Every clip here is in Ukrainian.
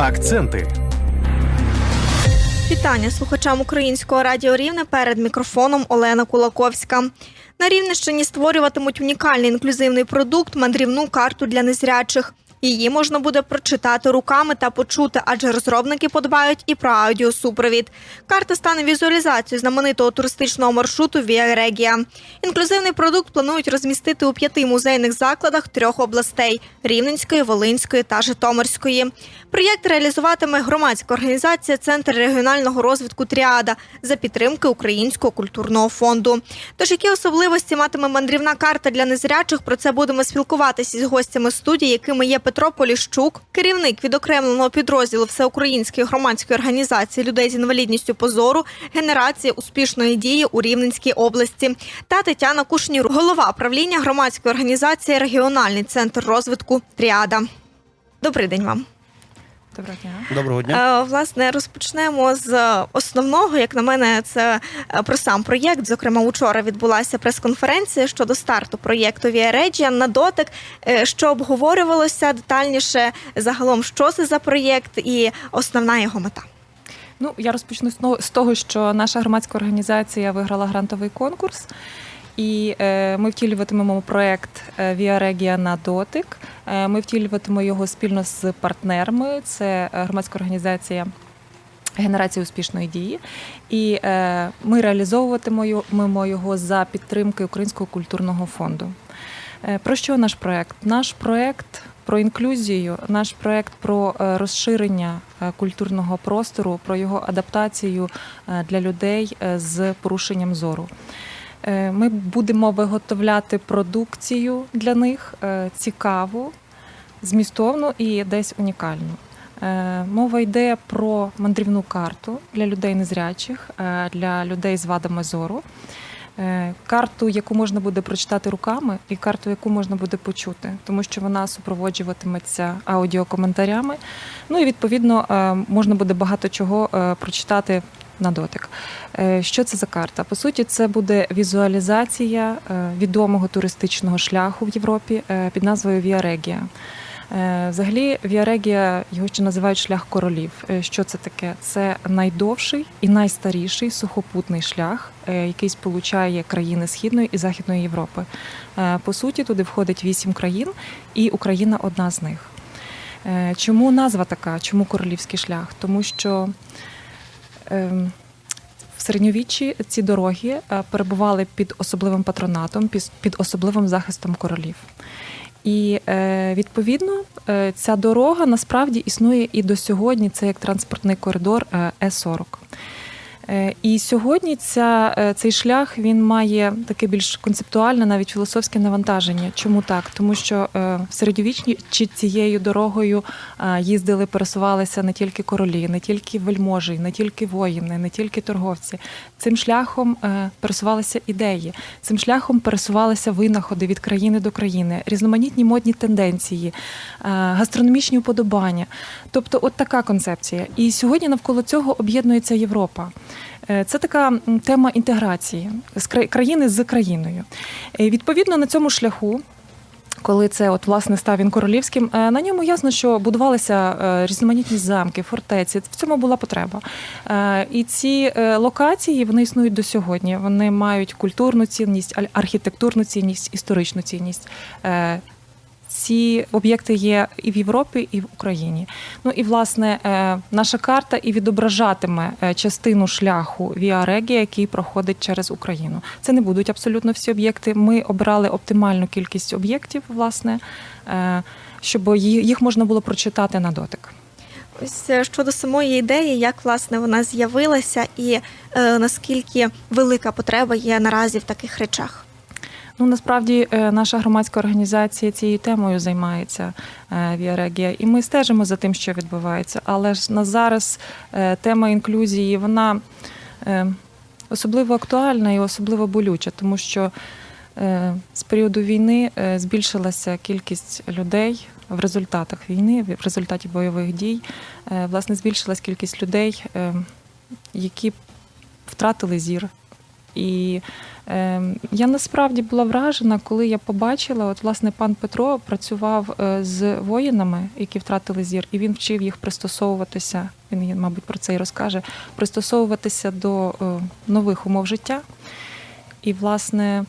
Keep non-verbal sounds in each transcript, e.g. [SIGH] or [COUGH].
Акценти. Вітання слухачам українського радіо Рівне перед мікрофоном Олена Кулаковська. На Рівненщині створюватимуть унікальний інклюзивний продукт мандрівну карту для незрячих. Її можна буде прочитати руками та почути, адже розробники подбають і про аудіосупровід. Карта стане візуалізацією знаменитого туристичного маршруту Віа Регія. Інклюзивний продукт планують розмістити у п'яти музейних закладах трьох областей Рівненської, Волинської та Житомирської. Проєкт реалізуватиме громадська організація Центр регіонального розвитку Тріада за підтримки Українського культурного фонду. Тож які особливості матиме мандрівна карта для незрячих? Про це будемо спілкуватися з гостями студії, якими є Петро Поліщук, керівник відокремленого підрозділу Всеукраїнської громадської організації людей з інвалідністю позору, генерації успішної дії у Рівненській області, та Тетяна Кушнір, голова правління громадської організації Регіональний центр розвитку Тріада. Добрий день вам. Доброго дня. Доброго дня. Е, Власне, розпочнемо з основного. Як на мене, це е, про сам проєкт. Зокрема, учора відбулася прес-конференція щодо старту проєкту Via Regia на дотик, е, що обговорювалося детальніше загалом, що це за проєкт і основна його мета. Ну я розпочну з того, що наша громадська організація виграла грантовий конкурс, і е, ми втілюватимемо проект Regia на дотик. Е, ми втілюватимемо його спільно з партнерами. Це е, громадська організація. Генерація успішної дії, і е, ми реалізовуватимемо його за підтримки Українського культурного фонду. Е, Про що наш проект? Наш проект про інклюзію, наш проект про розширення культурного простору, про його адаптацію для людей з порушенням зору. Е, Ми будемо виготовляти продукцію для них е, цікаву, змістовну і десь унікальну. Е, Мова йде про мандрівну карту для людей незрячих, для людей з вадами зору. Карту, яку можна буде прочитати руками, і карту, яку можна буде почути, тому що вона супроводжуватиметься аудіокоментарями. Ну і відповідно можна буде багато чого прочитати на дотик. Е, Що це за карта? По суті, це буде візуалізація е, відомого туристичного шляху в Європі е, під назвою. Е, Взагалі, Regia, його ще називають шлях королів. Що це таке? Це найдовший і найстаріший сухопутний шлях, який сполучає країни Східної і Західної Європи. По суті, туди входить вісім країн, і Україна одна з них. Чому назва така? Чому королівський шлях? Тому що в середньовіччі ці дороги е, перебували під особливим патронатом, під- особливим захистом королів. І е, відповідно е, ця дорога насправді існує і до сьогодні. Це як транспортний коридор е, Е40. Е, І сьогодні ця, е, цей шлях він має таке більш концептуальне, навіть філософське навантаження. Чому так? Тому що е, в середньовічні чи цією дорогою їздили, пересувалися не тільки королі, не тільки вельможі, не тільки воїни, не тільки торговці. Цим шляхом пересувалися ідеї, цим шляхом пересувалися винаходи від країни до країни, різноманітні модні тенденції, гастрономічні уподобання. Тобто, от така концепція. І сьогодні навколо цього об'єднується Європа. Е, Це така тема інтеграції з країни з країною. Е, Відповідно на цьому шляху. Коли це от власне став він королівським, е, на ньому ясно, що будувалися різноманітні замки, фортеці. В цьому була потреба. І ці локації вони існують до сьогодні. Вони мають культурну цінність, архітектурну цінність, історичну цінність. Ці об'єкти є і в Європі, і в Україні. Ну і власне е, наша карта і відображатиме е, частину шляху Regia, який проходить через Україну. Це не будуть абсолютно всі об'єкти. Ми обирали оптимальну кількість об'єктів, власне, е, щоб їх можна було прочитати на дотик. Ось щодо самої ідеї, як власне вона з'явилася, і е, наскільки велика потреба є наразі в таких речах. Ну насправді е, наша громадська організація цією темою займається Via і ми стежимо за тим, що відбувається. Але ж на зараз е, тема інклюзії вона е, особливо актуальна і особливо болюча, тому що з періоду війни збільшилася кількість людей в результатах війни, в результаті бойових дій. Власне, збільшилась кількість людей, які втратили зір, І е, я насправді була вражена, коли я побачила, от власне пан Петро працював е, з воїнами, які втратили зір, і він вчив їх пристосовуватися. Він, мабуть, про це і розкаже, пристосовуватися до е, нових умов життя. І, власне,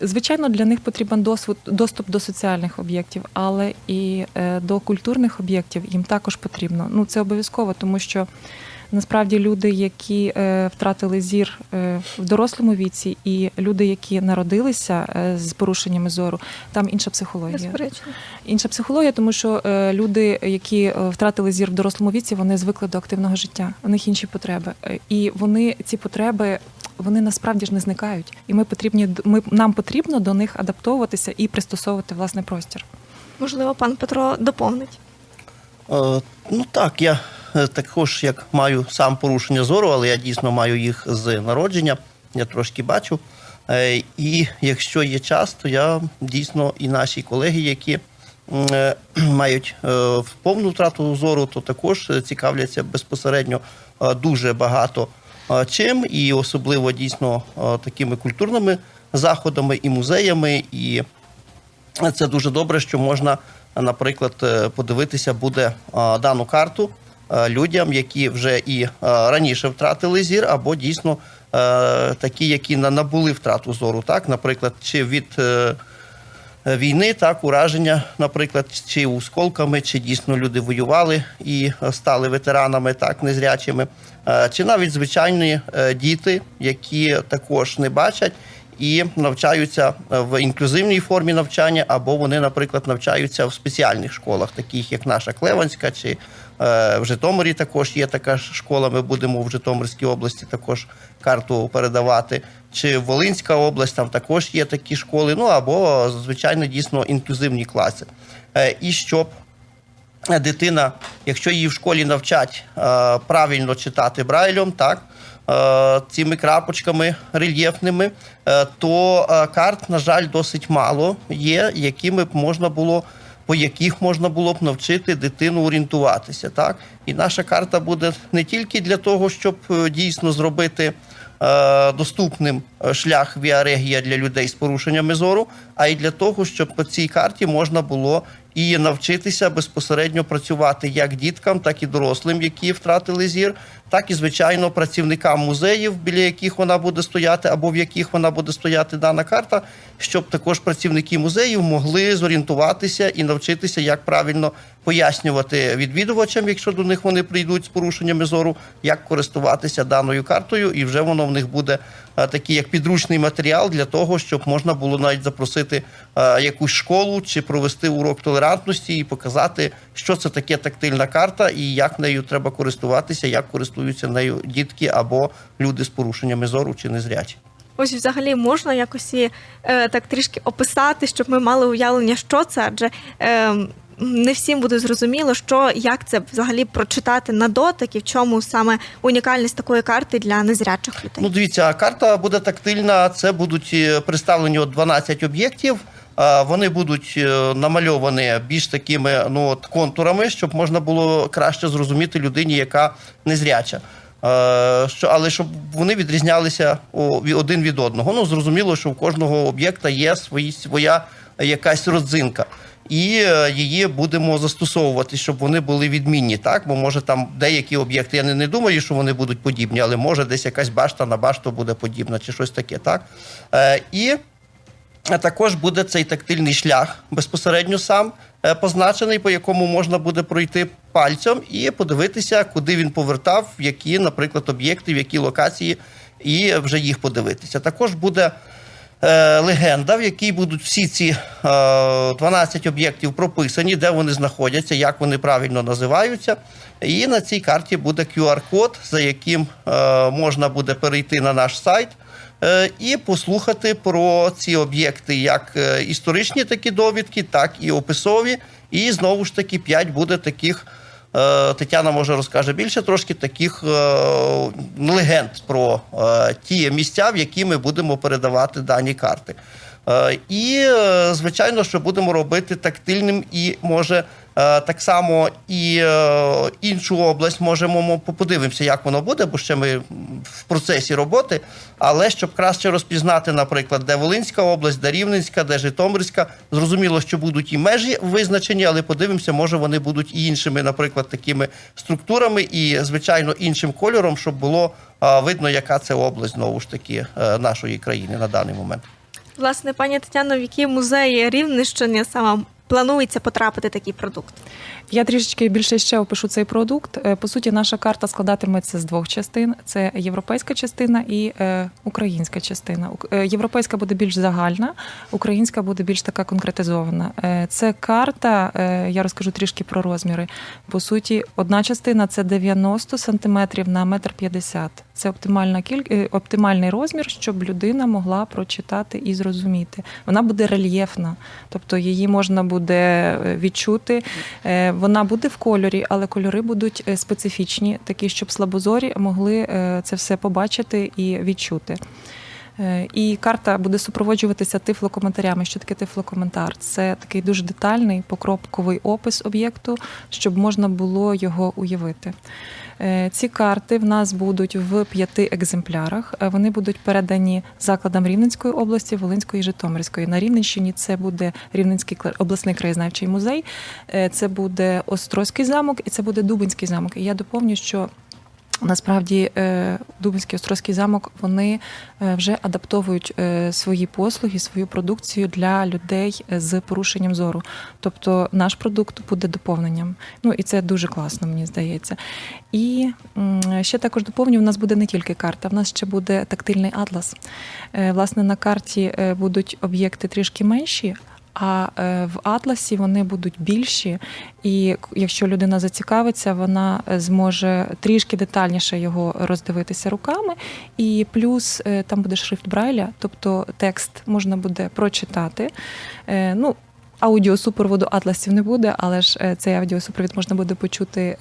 звичайно, для них потрібен досвід, доступ до соціальних об'єктів, але і е, до культурних об'єктів їм також потрібно. Ну, це обов'язково, тому що насправді люди, які е, втратили зір е, в дорослому віці, і люди, які народилися е, з порушеннями зору, там інша психологія. Безперечно. Інша психологія, тому що люди, які втратили зір в дорослому віці, вони звикли до активного життя. У них інші потреби, і вони ці потреби. Вони насправді ж не зникають, і ми потрібні ми нам потрібно до них адаптовуватися і пристосовувати власний простір. Можливо, пан Петро доповнить. Е, Ну так, я також як маю сам порушення зору, але я дійсно маю їх з народження. Я трошки бачу. Е, І якщо є час, то я дійсно і наші колеги, які е, [CLEARS THROAT] мають е, повну втрату зору, то також е, цікавляться безпосередньо е, дуже багато е, чим, і особливо дійсно е, такими культурними заходами і музеями, і це дуже добре, що можна, наприклад, е, подивитися буде дану карту е, людям, які вже і е, раніше втратили зір, або дійсно е, такі, які набули втрату зору, так, наприклад, чи від. е, Війни, так, ураження, наприклад, чи осколками, чи дійсно люди воювали і е, стали ветеранами, так, незрячими, Е, чи навіть звичайні е, діти, які також не бачать і навчаються е, в інклюзивній формі навчання, або вони, наприклад, навчаються в спеціальних школах, таких як наша Клеванська, чи е, в Житомирі також є така школа. Ми будемо в Житомирській області також карту передавати. Чи Волинська область, там також є такі школи, ну або звичайно дійсно інклюзивні класи. Е, І щоб дитина, якщо її в школі навчать е, правильно читати брайлем, так. е, Цими крапочками рельєфними, е, то е, карт, на жаль, досить мало є, якими б можна було, по яких можна було б навчити дитину орієнтуватися. Так? І наша карта буде не тільки для того, щоб е, дійсно зробити е, доступним е, шлях Віарегія для людей з порушеннями зору, а й для того, щоб по цій карті можна було і навчитися безпосередньо працювати як діткам, так і дорослим, які втратили зір, так і звичайно працівникам музеїв, біля яких вона буде стояти, або в яких вона буде стояти дана карта, щоб також працівники музеїв могли зорієнтуватися і навчитися, як правильно пояснювати відвідувачам, якщо до них вони прийдуть з порушеннями зору, як користуватися даною картою, і вже воно в них буде е, такий як підручний матеріал для того, щоб можна було навіть запросити е, якусь школу чи провести урок толерантності і показати, що це таке тактильна карта і як нею треба користуватися, як користуються нею дітки або люди з порушеннями зору чи незрячі. Ось взагалі можна якось і, е, так трішки описати, щоб ми мали уявлення, що це, адже е, не всім буде зрозуміло, що як це взагалі прочитати на дотик і в чому саме унікальність такої карти для незрячих людей. Ну, дивіться, карта буде тактильна. Це будуть е, представлені от 12 об'єктів. Вони будуть е, намальовані більш такими ну, от, контурами, щоб можна було краще зрозуміти людині, яка незряча. Е, Що, але щоб вони відрізнялися один від одного. Ну, зрозуміло, що в кожного об'єкта є свої, своя якась родзинка. І е, її будемо застосовувати, щоб вони були відмінні. Так, бо може там деякі об'єкти. Я не, не думаю, що вони будуть подібні, але може десь якась башта на башту буде подібна, чи щось таке. Так е, і також буде цей тактильний шлях безпосередньо сам е, позначений, по якому можна буде пройти пальцем і подивитися, куди він повертав, в які, наприклад, об'єкти, в які локації, і вже їх подивитися. Також буде е, легенда, в якій будуть всі ці е, 12 об'єктів прописані, де вони знаходяться, як вони правильно називаються. І на цій карті буде QR-код, за яким е, можна буде перейти на наш сайт. Е, і послухати про ці об'єкти, як е, історичні такі довідки, так і описові. І знову ж таки, 5 буде таких. е, Тетяна може розкаже більше трошки таких легенд про ті місця, в які ми будемо передавати дані карти. І, звичайно, що будемо робити тактильним і може Так само і е, іншу область можемо подивимося, як воно буде, бо ще ми в процесі роботи. Але щоб краще розпізнати, наприклад, де Волинська область, де Рівненська, де Житомирська, зрозуміло, що будуть і межі визначені, але подивимося, може вони будуть і іншими, наприклад, такими структурами, і звичайно іншим кольором, щоб було е, видно, яка це область знову ж таки е, нашої країни на даний момент. Власне, пані Тетяно, в які музеї Рівненщини саме планується потрапити такий продукт? Я трішечки більше ще опишу цей продукт. Е, По суті, наша карта складатиметься з двох частин: це європейська частина і е, українська частина. Е, Європейська буде більш загальна, українська буде більш така конкретизована. Це карта. Я розкажу трішки про розміри. По суті, одна частина це 90 сантиметрів на метр 50. Це оптимальна кіль... е, оптимальний розмір, щоб людина могла прочитати і зрозуміти. Вона буде рельєфна, тобто її можна буде е, відчути. Е, Вона буде в кольорі, але кольори будуть специфічні, такі, щоб слабозорі могли це все побачити і відчути. І карта буде супроводжуватися тифлокоментарями. Що таке тифлокоментар? Це такий дуже детальний покропковий опис об'єкту, щоб можна було його уявити. Е, Ці карти в нас будуть в п'яти екземплярах. Е, Вони будуть передані закладам Рівненської області, Волинської і Житомирської. На Рівненщині це буде Рівненський обласний краєзнавчий музей, е, це буде Острозький замок і це буде Дубинський замок. І я доповню, що Насправді е, Дубинський Острозький замок вони е, вже адаптовують е, свої послуги, свою продукцію для людей з порушенням зору. Тобто наш продукт буде доповненням. Ну і це дуже класно, мені здається. І ще також доповню, у нас буде не тільки карта, в нас ще буде тактильний атлас. Власне, на карті будуть об'єкти трішки менші. А е, в атласі вони будуть більші, і якщо людина зацікавиться, вона е, зможе трішки детальніше його роздивитися руками. І плюс е, там буде шрифт Брайля, тобто текст можна буде прочитати. Ну, аудіосупроводу атласів не буде, але ж цей аудіосупровід можна буде почути.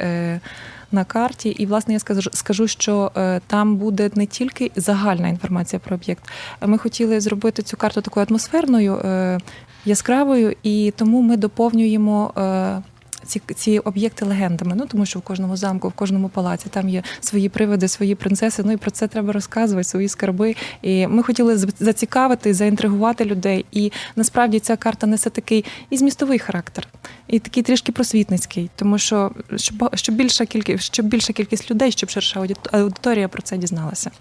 На карті, і власне я скажу, скажу, що е, там буде не тільки загальна інформація про об'єкт. Ми хотіли зробити цю карту такою атмосферною, е, яскравою, і тому ми доповнюємо е, ці, ці об'єкти легендами. Ну тому що в кожному замку, в кожному палаці там є свої привиди, свої принцеси. Ну і про це треба розказувати, свої скарби. І ми хотіли зацікавити, заінтригувати людей. І насправді ця карта несе такий і змістовий характер, і такий трішки просвітницький, тому що щоб, щоб більша кількість, щоб більша кількість людей, щоб ширша аудит- аудиторія про це дізналася.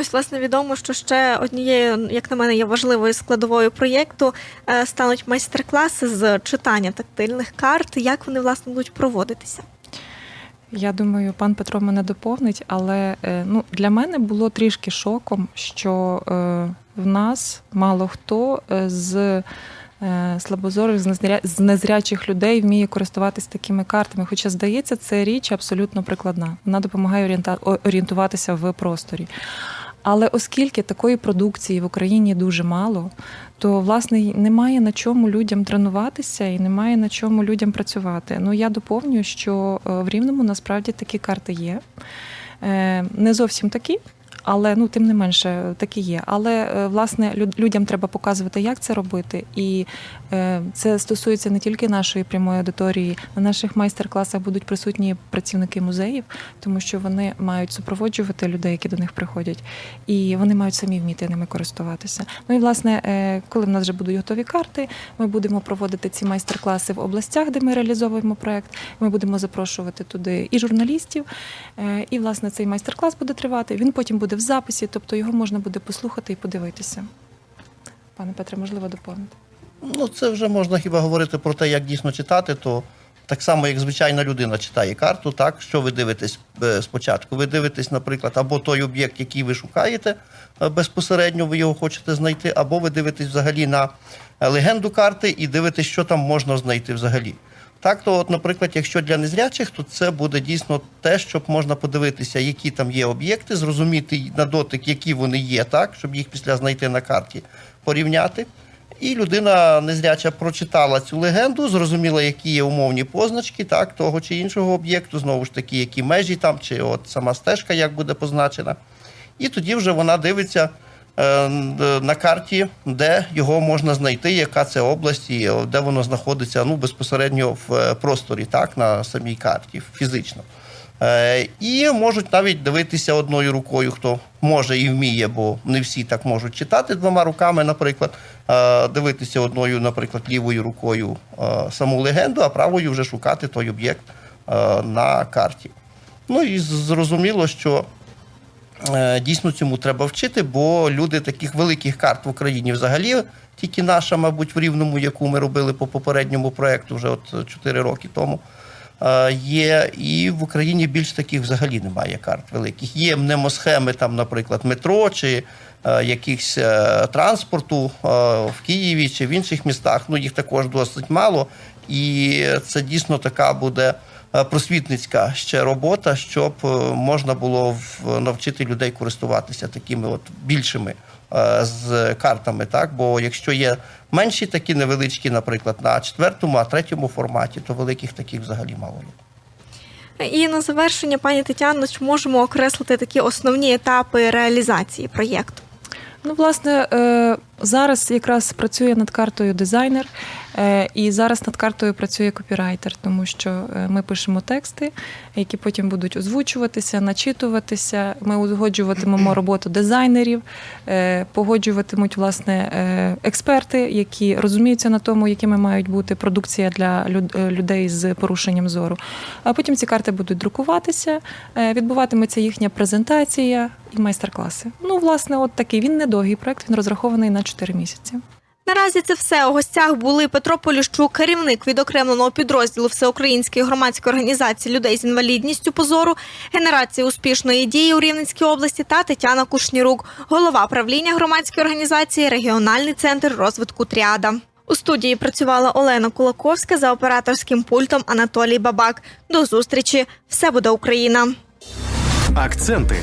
Ось, власне, відомо, що ще однією, як на мене, є важливою складовою проєкту е, стануть майстер-класи з читання тактильних карт. Як вони власне будуть проводитися? Я думаю, пан Петро мене доповнить, але е, ну, для мене було трішки шоком, що е, в нас мало хто з слабозорих, з незрячих людей вміє користуватись такими картами. Хоча, здається, це річ абсолютно прикладна. Вона допомагає орієнта- орієнтуватися в просторі. Але оскільки такої продукції в Україні дуже мало, то власне немає на чому людям тренуватися і немає на чому людям працювати. Ну я доповнюю, що е, в Рівному насправді такі карти є. Е, Не зовсім такі. Але ну тим не менше такі є. Але е, власне люд- людям треба показувати, як це робити, і е, це стосується не тільки нашої прямої аудиторії. На наших майстер-класах будуть присутні працівники музеїв, тому що вони мають супроводжувати людей, які до них приходять, і вони мають самі вміти ними користуватися. Ну і власне, е, коли в нас вже будуть готові карти, ми будемо проводити ці майстер-класи в областях, де ми реалізовуємо проект. Ми будемо запрошувати туди і журналістів, і власне цей майстер-клас буде тривати. Він потім буде в записі, тобто його можна буде послухати і подивитися. Пане Петре, можливо, доповнити. Ну, це вже можна хіба говорити про те, як дійсно читати, то так само, як звичайна людина читає карту, так що ви дивитесь е, спочатку? Ви дивитесь, наприклад, або той об'єкт, який ви шукаєте е, безпосередньо, ви його хочете знайти, або ви дивитесь взагалі на е, легенду карти і дивитесь, що там можна знайти взагалі. Так, то, от, наприклад, якщо для незрячих, то це буде дійсно те, щоб можна подивитися, які там є об'єкти, зрозуміти на дотик, які вони є, так, щоб їх після знайти на карті, порівняти. І людина незряча прочитала цю легенду, зрозуміла, які є умовні позначки так, того чи іншого об'єкту, знову ж таки, які межі там, чи от сама стежка як буде позначена. І тоді вже вона дивиться на карті, де його можна знайти, яка це область і е, де воно знаходиться ну, безпосередньо в е, просторі, так, на самій карті, фізично. Е, І можуть навіть дивитися одною рукою, хто може і вміє, бо не всі так можуть читати двома руками, наприклад, Е, дивитися одною, наприклад, лівою рукою е, саму легенду, а правою вже шукати той об'єкт е, на карті. Ну і зрозуміло, що е, дійсно цьому треба вчити, бо люди таких великих карт в Україні взагалі, тільки наша, мабуть, в рівному, яку ми робили по попередньому проєкту вже от 4 роки тому. е, Є і в Україні більш таких взагалі немає карт великих. Є мнемосхеми, там, наприклад, метро чи е, якихось е, транспорту е, в Києві чи в інших містах. Ну їх також досить мало. І це дійсно така буде е, просвітницька ще робота, щоб е, можна було навчити людей користуватися такими от більшими е, з картами. Так, бо якщо є менші такі невеличкі, наприклад, на четвертому, а третьому форматі, то великих таких взагалі мало є. І на завершення, пані Тетяно, чи можемо окреслити такі основні етапи реалізації проєкту? Ну, власне, е, зараз якраз працює над картою дизайнер, е, і зараз над картою працює копірайтер, тому що е, ми пишемо тексти, які потім будуть озвучуватися, начитуватися. Ми узгоджуватимемо [CLEARS THROAT] роботу дизайнерів, е, погоджуватимуть власне експерти, які розуміються на тому, якими мають бути продукція для люд- людей з порушенням зору. А потім ці карти будуть друкуватися, відбуватиметься їхня презентація і майстер-класи. Ну, власне, от такий він недовгий проект, він розрахований на 4 місяці. Наразі це все у гостях були Петро Поліщук, керівник відокремленого підрозділу Всеукраїнської громадської організації людей з інвалідністю позору, генерації успішної дії у Рівненській області та Тетяна Кушнірук, голова правління громадської організації Регіональний центр розвитку Тріада. У студії працювала Олена Кулаковська за операторським пультом Анатолій Бабак. До зустрічі! Все буде Україна! Акценти